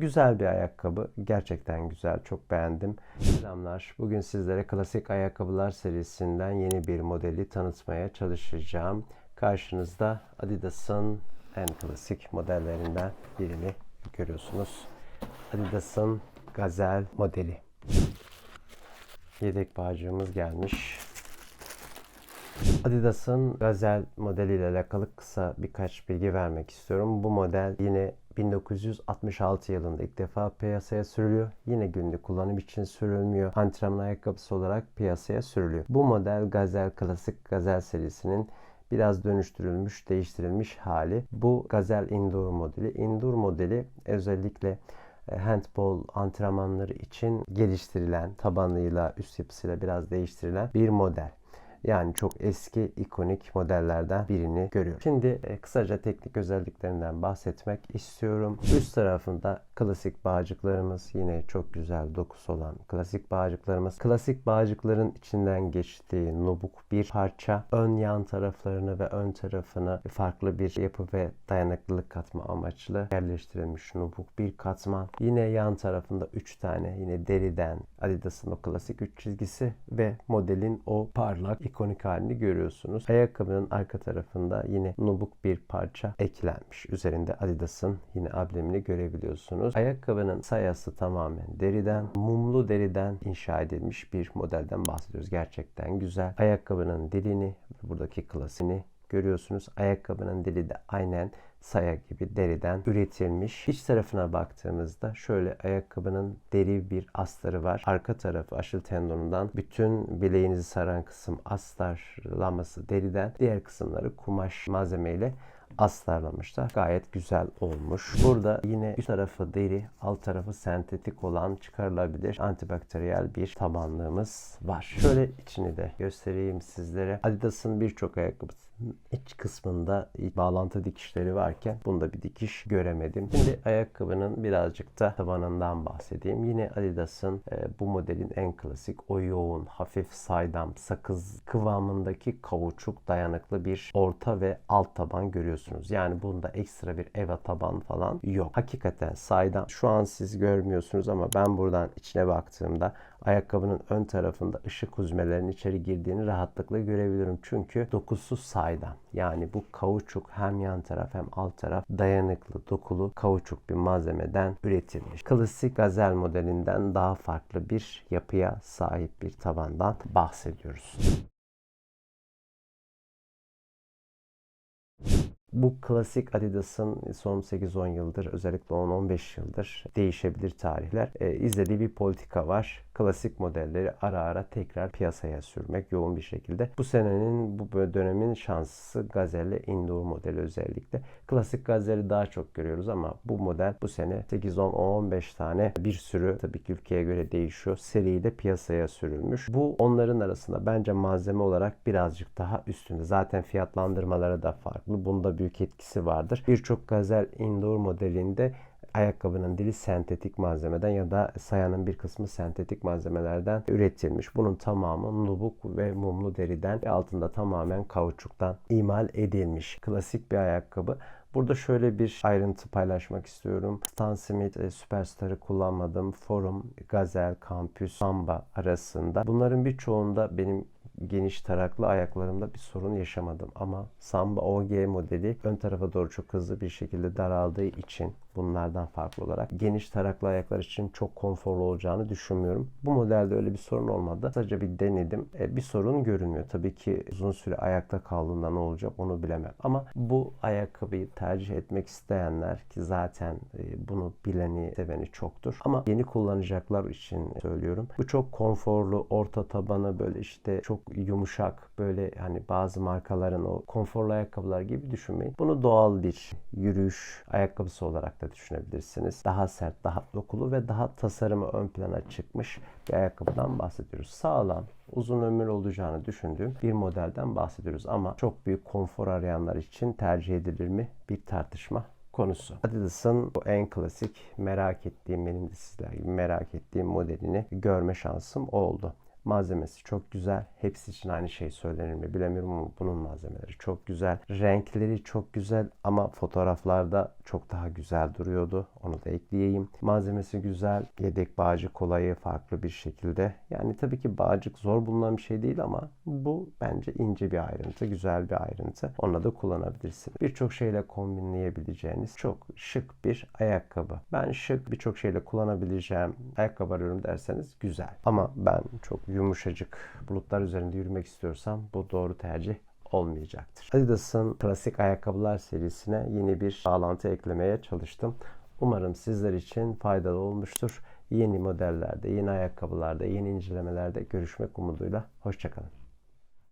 Güzel bir ayakkabı. Gerçekten güzel. Çok beğendim. Selamlar. Bugün sizlere klasik ayakkabılar serisinden yeni bir modeli tanıtmaya çalışacağım. Karşınızda Adidas'ın en klasik modellerinden birini görüyorsunuz. Adidas'ın Gazel modeli. Yedek bağcığımız gelmiş. Adidas'ın Gazel modeliyle alakalı kısa birkaç bilgi vermek istiyorum. Bu model yine 1966 yılında ilk defa piyasaya sürülüyor. Yine günlük kullanım için sürülmüyor. Antrenman ayakkabısı olarak piyasaya sürülüyor. Bu model Gazel klasik Gazel serisinin biraz dönüştürülmüş, değiştirilmiş hali. Bu Gazel Indoor modeli. Indoor modeli özellikle e, handball antrenmanları için geliştirilen, tabanıyla, üst yapısıyla biraz değiştirilen bir model. Yani çok eski ikonik modellerden birini görüyoruz. Şimdi e, kısaca teknik özelliklerinden bahsetmek istiyorum. Üst tarafında klasik bağcıklarımız yine çok güzel dokusu olan klasik bağcıklarımız. Klasik bağcıkların içinden geçtiği nubuk bir parça ön yan taraflarını ve ön tarafını farklı bir yapı ve dayanıklılık katma amaçlı yerleştirilmiş nubuk bir katman. Yine yan tarafında 3 tane yine deriden Adidas'ın o klasik 3 çizgisi ve modelin o parlak ikonik halini görüyorsunuz. Ayakkabının arka tarafında yine nubuk bir parça eklenmiş. Üzerinde Adidas'ın yine amblemini görebiliyorsunuz. Ayakkabının sayası tamamen deriden, mumlu deriden inşa edilmiş bir modelden bahsediyoruz. Gerçekten güzel. Ayakkabının dilini, buradaki klasini görüyorsunuz. Ayakkabının dili de aynen saya gibi deriden üretilmiş. İç tarafına baktığımızda şöyle ayakkabının deri bir astarı var. Arka tarafı aşil tendonundan bütün bileğinizi saran kısım astarlaması deriden. Diğer kısımları kumaş malzemeyle astarlamışlar. Gayet güzel olmuş. Burada yine üst tarafı deri, alt tarafı sentetik olan çıkarılabilir antibakteriyel bir tabanlığımız var. Şöyle içini de göstereyim sizlere. Adidas'ın birçok ayakkabısı iç kısmında bağlantı dikişleri varken bunda bir dikiş göremedim. Şimdi ayakkabının birazcık da tabanından bahsedeyim. Yine Adidas'ın e, bu modelin en klasik o yoğun, hafif saydam, sakız kıvamındaki kauçuk dayanıklı bir orta ve alt taban görüyorsunuz. Yani bunda ekstra bir eva taban falan yok. Hakikaten saydam. Şu an siz görmüyorsunuz ama ben buradan içine baktığımda ayakkabının ön tarafında ışık huzmelerinin içeri girdiğini rahatlıkla görebilirim. Çünkü dokusu saydam. Yani bu kauçuk hem yan taraf hem alt taraf dayanıklı, dokulu kauçuk bir malzemeden üretilmiş. Klasik gazel modelinden daha farklı bir yapıya sahip bir tabandan bahsediyoruz. Bu klasik Adidas'ın son 8-10 yıldır özellikle 10-15 yıldır değişebilir tarihler. E, izlediği bir politika var klasik modelleri ara ara tekrar piyasaya sürmek yoğun bir şekilde. Bu senenin bu dönemin şansı Gazelle Indoor modeli özellikle. Klasik Gazelle'i daha çok görüyoruz ama bu model bu sene 8 10 15 tane bir sürü tabii ki ülkeye göre değişiyor. Seriyle piyasaya sürülmüş. Bu onların arasında bence malzeme olarak birazcık daha üstünde. Zaten fiyatlandırmaları da farklı. Bunda büyük etkisi vardır. Birçok Gazel Indoor modelinde ayakkabının dili sentetik malzemeden ya da sayanın bir kısmı sentetik malzemelerden üretilmiş. Bunun tamamı nubuk ve mumlu deriden ve altında tamamen kauçuktan imal edilmiş. Klasik bir ayakkabı. Burada şöyle bir ayrıntı paylaşmak istiyorum. Stan Smith e, Superstar'ı kullanmadım. Forum, Gazel, Campus, Samba arasında. Bunların birçoğunda benim geniş taraklı ayaklarımda bir sorun yaşamadım. Ama Samba OG modeli ön tarafa doğru çok hızlı bir şekilde daraldığı için bunlardan farklı olarak geniş taraklı ayaklar için çok konforlu olacağını düşünmüyorum. Bu modelde öyle bir sorun olmadı. Sadece bir denedim. E, bir sorun görünmüyor. Tabii ki uzun süre ayakta kaldığında ne olacak onu bilemem. Ama bu ayakkabıyı tercih etmek isteyenler ki zaten e, bunu bileni, seveni çoktur. Ama yeni kullanacaklar için söylüyorum. Bu çok konforlu, orta tabanı böyle işte çok yumuşak böyle hani bazı markaların o konforlu ayakkabılar gibi düşünmeyin. Bunu doğal bir yürüyüş ayakkabısı olarak da düşünebilirsiniz. Daha sert, daha dokulu ve daha tasarımı ön plana çıkmış bir ayakkabıdan bahsediyoruz. Sağlam, uzun ömür olacağını düşündüğüm bir modelden bahsediyoruz. Ama çok büyük konfor arayanlar için tercih edilir mi? Bir tartışma konusu. Adidas'ın bu en klasik merak ettiğim, benim de sizler gibi merak ettiğim modelini görme şansım oldu. Malzemesi çok güzel. Hepsi için aynı şey söylenir mi bilemiyorum ama bunun malzemeleri çok güzel. Renkleri çok güzel ama fotoğraflarda çok daha güzel duruyordu. Onu da ekleyeyim. Malzemesi güzel. Yedek bağcık kolayı farklı bir şekilde. Yani tabii ki bağcık zor bulunan bir şey değil ama bu bence ince bir ayrıntı. Güzel bir ayrıntı. Onunla da kullanabilirsiniz. Birçok şeyle kombinleyebileceğiniz çok şık bir ayakkabı. Ben şık birçok şeyle kullanabileceğim ayakkabı arıyorum derseniz güzel. Ama ben çok yumuşacık bulutlar üzerinde yürümek istiyorsam bu doğru tercih olmayacaktır. Adidas'ın klasik ayakkabılar serisine yeni bir bağlantı eklemeye çalıştım. Umarım sizler için faydalı olmuştur. Yeni modellerde, yeni ayakkabılarda, yeni incelemelerde görüşmek umuduyla. Hoşçakalın.